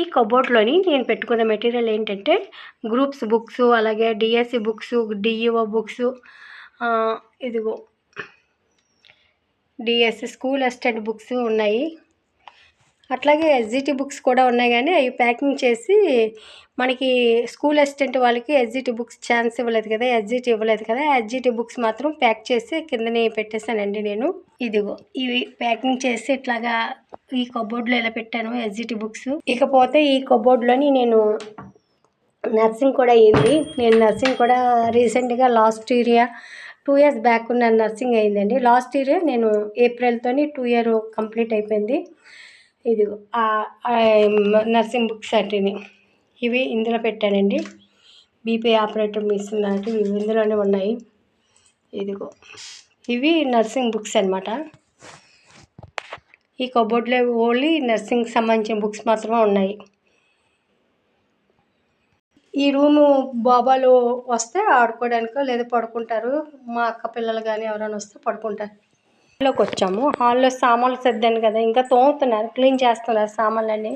ఈ కబోర్డ్లోని నేను పెట్టుకున్న మెటీరియల్ ఏంటంటే గ్రూప్స్ బుక్స్ అలాగే డిఎస్సి బుక్స్ డిఈఓ బుక్స్ ఇదిగో డిఎస్సి స్కూల్ అసిస్టెంట్ బుక్స్ ఉన్నాయి. అట్లాగే ఎస్జిటి బుక్స్ కూడా ఉన్నాయి కానీ అవి ప్యాకింగ్ చేసి మనకి స్కూల్ అసిస్టెంట్ వాళ్ళకి ఎస్జిటి బుక్స్ ఛాన్స్ ఇవ్వలేదు కదా ఎస్జిటి ఇవ్వలేదు కదా ఎస్జిటి బుక్స్ మాత్రం ప్యాక్ చేసి కిందనే పెట్టేశానండి నేను. ఇదిగో ఇవి ప్యాకింగ్ చేసి ఇట్లాగా ఈ కబోర్డ్లో ఇలా పెట్టాను ఎస్జిటి బుక్స్. ఇకపోతే ఈ కబోర్డ్లోని నేను నర్సింగ్ కూడా అయ్యింది నేను నర్సింగ్ కూడా రీసెంట్గా last year two years back ఉన్న నర్సింగ్ అయిందండి. లాస్ట్ ఇయర్ నేను ఏప్రిల్తోని టూ ఇయర్ కంప్లీట్ అయిపోయింది. ఇదిగో నర్సింగ్ బుక్స్ అంటేని ఇవి ఇందులో పెట్టానండి. బీపీ ఆపరేటర్ మిస్ లాంటివి ఇవి ఇందులోనే ఉన్నాయి. ఇదిగో ఇవి నర్సింగ్ బుక్స్ అనమాట ఈ కబోర్డ్లో ఓన్లీ నర్సింగ్ సంబంధించిన బుక్స్ మాత్రమే ఉన్నాయి. ఈ రూము బాబాలు వస్తే ఆడుకోవడానికో లేదా పడుకుంటారు. మా అక్క పిల్లలు కానీ ఎవరైనా వస్తే పడుకుంటారు. హాల్లోకి వచ్చాము. హాల్లో సామాన్లు సర్దాను కదా. ఇంకా తోముతున్నారు. క్లీన్ చేస్తున్నారు సామాన్లన్నీ.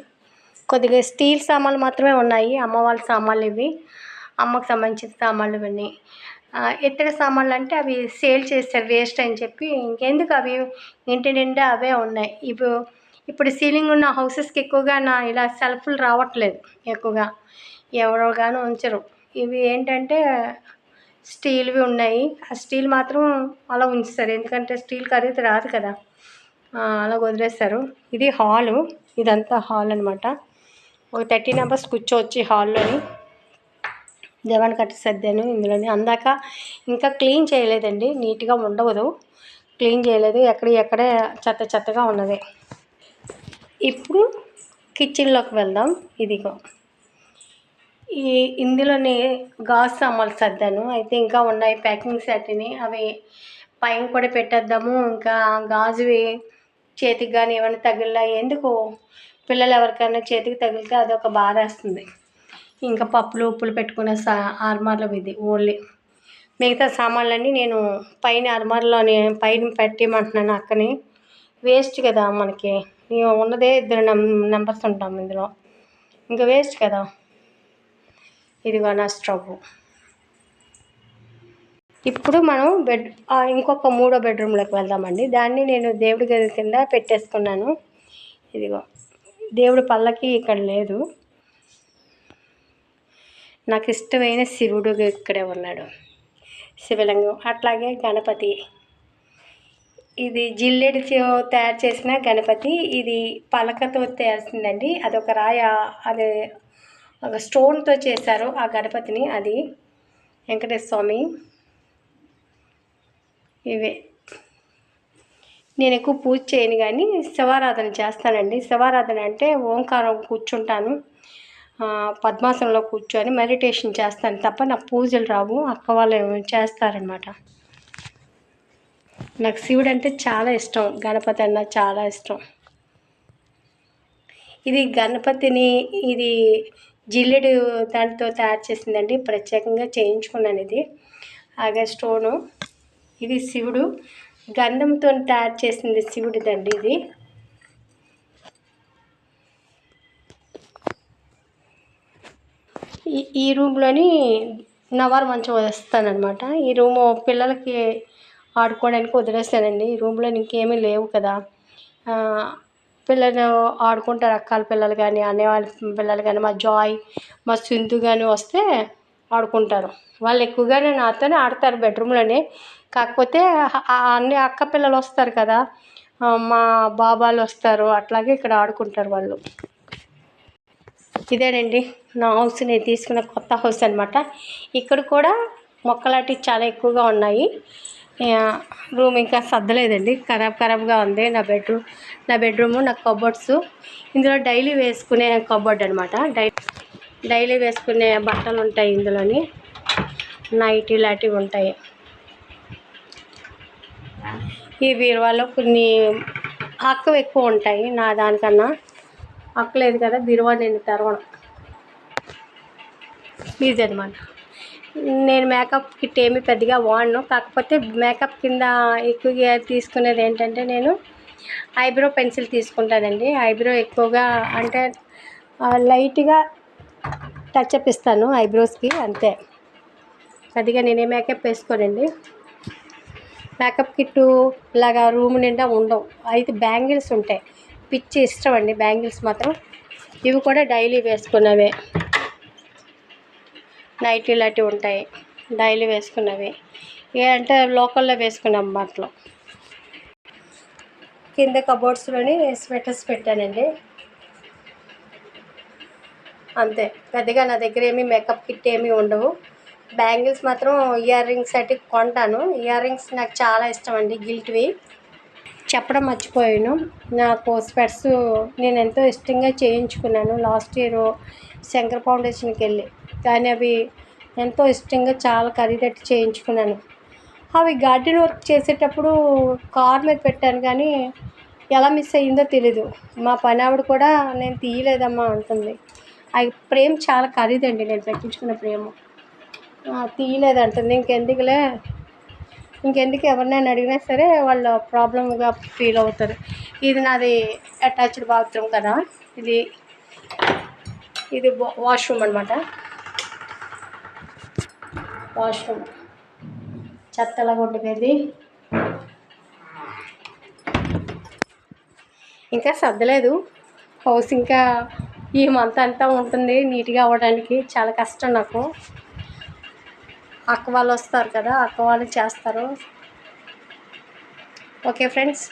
కొద్దిగా స్టీల్ సామాన్లు మాత్రమే ఉన్నాయి. అమ్మ వాళ్ళ సామాన్లు ఇవి. అమ్మకు సంబంధించిన సామాన్లు ఇవన్నీ. ఇతర సామాన్లు అంటే అవి సేల్ చేస్తారు. వేస్ట్ అని చెప్పి ఇంకెందుకు అవి? ఇంటి నిండా అవే ఉన్నాయి. ఇప్పుడు ఇప్పుడు సీలింగ్ ఉన్న హౌసెస్కి ఎక్కువగా నా ఇలా సెల్ఫ్లు రావట్లేదు ఎక్కువగా. ఎవరో కానీ ఉంచరు. ఇవి ఏంటంటే స్టీల్వి ఉన్నాయి. ఆ స్టీల్ మాత్రం అలా ఉంచుతారు. ఎందుకంటే స్టీల్ ఖరీదు రాదు కదా. అలా వదిలేస్తారు. ఇది హాలు. ఇదంతా హాల్ అనమాట ఒక థర్టీ మెంబర్స్ కూర్చోవచ్చు ఈ హాల్లోని. దివాన్ కట్టి సర్దాను ఇందులోని. అందాక ఇంకా క్లీన్ చేయలేదండి. నీట్గా ఉండవదు క్లీన్ చేయలేదు. ఎక్కడ ఎక్కడే చెత్త చెత్తగా ఉన్నది. ఇప్పుడు కిచెన్లోకి వెళ్దాం. ఇదిగో. ఈ ఇందులోనే గాజు సామాన్లు సర్దాను. అయితే ఇంకా ఉన్నాయి ప్యాకింగ్ సెట్ని. అవి పైన కూడా పెట్టేద్దాము. ఇంకా గాజువి చేతికి కానీ ఏమైనా తగిలినా ఎందుకు? పిల్లలు ఎవరికైనా చేతికి తగిలితే అదొక బాధ వేస్తుంది. ఇంకా పప్పులు ఉప్పులు పెట్టుకునే సా ఆర్మార్లో ఇది ఓన్లీ. మిగతా సామాన్లన్నీ నేను పైన అర్మార్లోనే పైన పెట్టేయమంటున్నాను అక్కని. వేస్ట్ కదా మనకి. ఉన్నదే ఇద్దరు నెం నెంబర్స్ ఉంటాం ఇందులో. ఇంకా వేస్ట్ కదా. ఇదిగో నా స్టవ్. ఇప్పుడు మనం బెడ్ ఇంకొక మూడో బెడ్రూమ్లోకి వెళ్దామండి. దాన్ని నేను దేవుడి గది కింద పెట్టేసుకున్నాను. ఇదిగో దేవుడి పల్లకి ఇక్కడ లేదు. నాకు ఇష్టమైన శివుడు ఇక్కడే ఉన్నాడు. శివలింగం అట్లాగే గణపతి. ఇది జిల్లెడితో తయారు చేసిన గణపతి. ఇది పలకతో తయారుసిందండి అదొక రాయ అదే ఒక స్టోన్తో చేశారు ఆ గణపతిని అది వెంకటేశ్వర స్వామి. ఇవే. నేను ఎక్కువ పూజ చేయను కానీ శివారాధన చేస్తానండి. శివారాధన అంటే ఓంకారం కూర్చుంటాను. పద్మాసనంలో కూర్చొని మెడిటేషన్ చేస్తాను. తప్ప నాకు పూజలు రావు. అక్క వాళ్ళు చేస్తారనమాట నాకు శివుడు అంటే చాలా ఇష్టం. గణపతి అన్న చాలా ఇష్టం. ఇది గణపతిని ఇది జిల్లెడు దాంతో తయారు చేసిందండి. ప్రత్యేకంగా చేయించుకున్నాను ఇది. అలాగే స్టోను ఇది శివుడు. గంధంతో తయారు చేసింది శివుడిదండి ఇది. ఈ ఈ రూమ్లోని నవారు మంచం వదిలేస్తానమాట ఈ రూము పిల్లలకి ఆడుకోవడానికి వదిలేస్తానండి ఈ రూమ్లో ఇంకేమీ లేవు కదా. పిల్లలు ఆడుకుంటారు అక్కల పిల్లలు కానీ అన్నయ్య వాళ్ళ పిల్లలు కానీ మా జాయ్ మా సింధు కానీ వస్తే ఆడుకుంటారు. వాళ్ళు ఎక్కువగానే నాతోనే ఆడతారు బెడ్రూమ్లోనే. కాకపోతే అన్ని అక్క పిల్లలు వస్తారు కదా మా బాబాలు వస్తారు అట్లాగే ఇక్కడ ఆడుకుంటారు వాళ్ళు. ఇదేనండి నా హౌస్ నేను తీసుకున్న కొత్త హౌస్ అనమాట ఇక్కడ కూడా మొక్కలాంటివి చాలా ఎక్కువగా ఉన్నాయి. రూమ్ ఇంకా సర్దలేదండి. ఖరాబ్ ఖరాబ్గా ఉంది నా బెడ్రూమ్. నా బెడ్రూము నా కబోర్డ్స్. ఇందులో డైలీ వేసుకునే కబోర్డ్ అనమాట డై డైలీ వేసుకునే బట్టలు ఉంటాయి ఇందులోని. నైట్ ఇలాంటివి ఉంటాయి. ఈ బీరువాలో కొన్ని అక్కవి ఎక్కువ ఉంటాయి నా దానికన్నా. అక్క లేదు కదా బీరువా నేను తెరవడం ఇది అనమాట నేను మేకప్ కిట్ ఏమి పెద్దగా వాడను. కాకపోతే మేకప్ కింద ఎక్కువగా తీసుకునేది ఏంటంటే నేను ఐబ్రో పెన్సిల్ తీసుకుంటానండి. ఐబ్రో ఎక్కువగా అంటే లైట్గా టచ్ అప్ ఇస్తాను ఐబ్రోస్కి అంతే. పెద్దగా నేనే మేకప్ వేసుకోనండి. మేకప్ కిట్టు ఇలాగా రూమ్ నిండా ఉండవు. అయితే బ్యాంగిల్స్ ఉంటాయి. పిచ్చి ఇష్టం అండి బ్యాంగిల్స్ మాత్రం. ఇవి కూడా డైలీ వేసుకున్నవే. నైట్ ఇలాంటివి ఉంటాయి. డైలీ వేసుకున్నవి. ఏ అంటే లోకల్లో వేసుకున్నాం బట్టలు కింద కబోర్డ్స్లోని స్వెటర్స్ పెట్టానండి. అంతే. పెద్దగా నా దగ్గర ఏమీ మేకప్ కిట్ ఏమీ ఉండవు. బ్యాంగిల్స్ మాత్రం ఇయర్ రింగ్స్ అయితే కొంటాను. ఇయర్ రింగ్స్ నాకు చాలా ఇష్టం అండి గిల్ట్వి. చెప్పడం మర్చిపోయాను. నాకు స్పెట్స్ నేను ఎంతో ఇష్టంగా చేయించుకున్నాను లాస్ట్ ఇయర్ శంకర్ ఫౌండేషన్కి వెళ్ళి. కానీ అవి ఎంతో ఇష్టంగా చాలా ఖరీదట్టు చేయించుకున్నాను. అవి గార్డెన్ వర్క్ చేసేటప్పుడు కార్ మీద పెట్టాను కానీ ఎలా మిస్ అయ్యిందో తెలీదు. మా పని ఆవిడ కూడా నేను తీయలేదమ్మా అంటుంది. అవి ప్రేమ చాలా ఖరీదండి నేను పెట్టించుకున్న ప్రేమ తీయలేదు అంటుంది. ఇంకెందుకులే? ఇంకెందుకు ఎవరినైనా అడిగినా సరే వాళ్ళు ప్రాబ్లమ్గా ఫీల్ అవుతారు. ఇది నాది అటాచ్డ్ బాత్రూమ్ కదా. ఇది ఇది వాష్రూమ్ అనమాట వాష్రూమ్. చెత్తలా ఉండిపోయింది. ఇంకా సర్దలేదు. హౌస్ ఇంకా ఈ మంత్ అంతా ఉంటుంది నీట్గా అవ్వడానికి. చాలా కష్టం నాకు. అక్క వాళ్ళు వస్తారు కదా అక్క వాళ్ళు చేస్తారు. Okay friends.